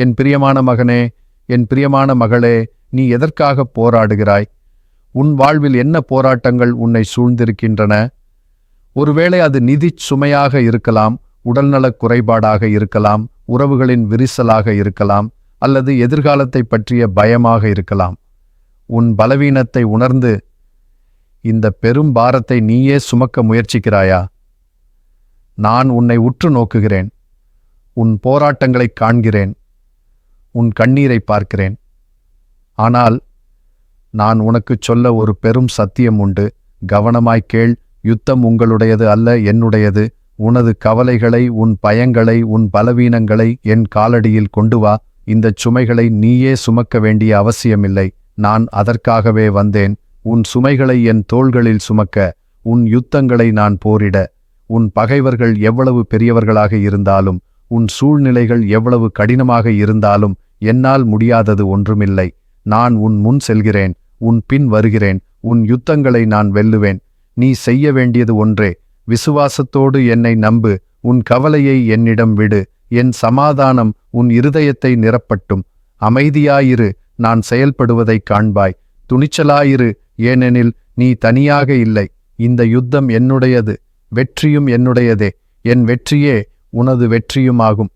என் பிரியமான மகனே என் பிரியமான மகளே நீ எதற்காக போராடுகிறாய்? உன் வாழ்வில் என்ன போராட்டங்கள் உன்னை சூழ்ந்திருக்கின்றன? ஒருவேளை அது நிதிச் சுமையாக இருக்கலாம் உடல்நலக் குறைபாடாக இருக்கலாம் உறவுகளின் விரிசலாக இருக்கலாம் அல்லது எதிர்காலத்தை பற்றிய பயமாக இருக்கலாம். உன் பலவீனத்தை உணர்ந்து இந்த பெரும் பாரத்தை நீயே சுமக்க முயற்சிக்கிறாயா? நான் உன்னை உற்று நோக்குகிறேன். உன் போராட்டங்களைக் காண்கிறேன். உன் கண்ணீரை பார்க்கிறேன். ஆனால் நான் உனக்குச் சொல்ல ஒரு பெரும் சத்தியம் உண்டு. கவனமாய்க் கேள் யுத்தம் உங்களுடையது அல்ல என்னுடையது. உனது கவலைகளை உன் பயங்களை உன் பலவீனங்களை என் காலடியில் கொண்டு வா. இந்தச் சுமைகளை நீயே சுமக்க வேண்டிய அவசியமில்லை. நான் அதற்காகவே வந்தேன். உன் சுமைகளை என் தோள்களில் சுமக்க உன் யுத்தங்களை நான் போரிட. உன் பகைவர்கள் எவ்வளவு பெரியவர்களாக இருந்தாலும் உன் சூழ்நிலைகள் எவ்வளவு கடினமாக இருந்தாலும் என்னால் முடியாதது ஒன்றுமில்லை. நான் உன் முன் செல்கிறேன் உன் பின் வருகிறேன் உன் யுத்தங்களை நான் வெல்லுவேன். நீ செய்ய வேண்டியது ஒன்றே. விசுவாசத்தோடு என்னை நம்பு உன் கவலையை என்னிடம் விடு. என் சமாதானம் உன் இருதயத்தை நிரப்பட்டும். அமைதியாயிரு நான் செயல்படுவதைக் காண்பாய். துணிச்சலாயிரு ஏனெனில் நீ தனியாக இல்லை. இந்த யுத்தம் என்னுடையது வெற்றியும் என்னுடையதே. என் வெற்றியே உனது வெற்றியுமாகும்.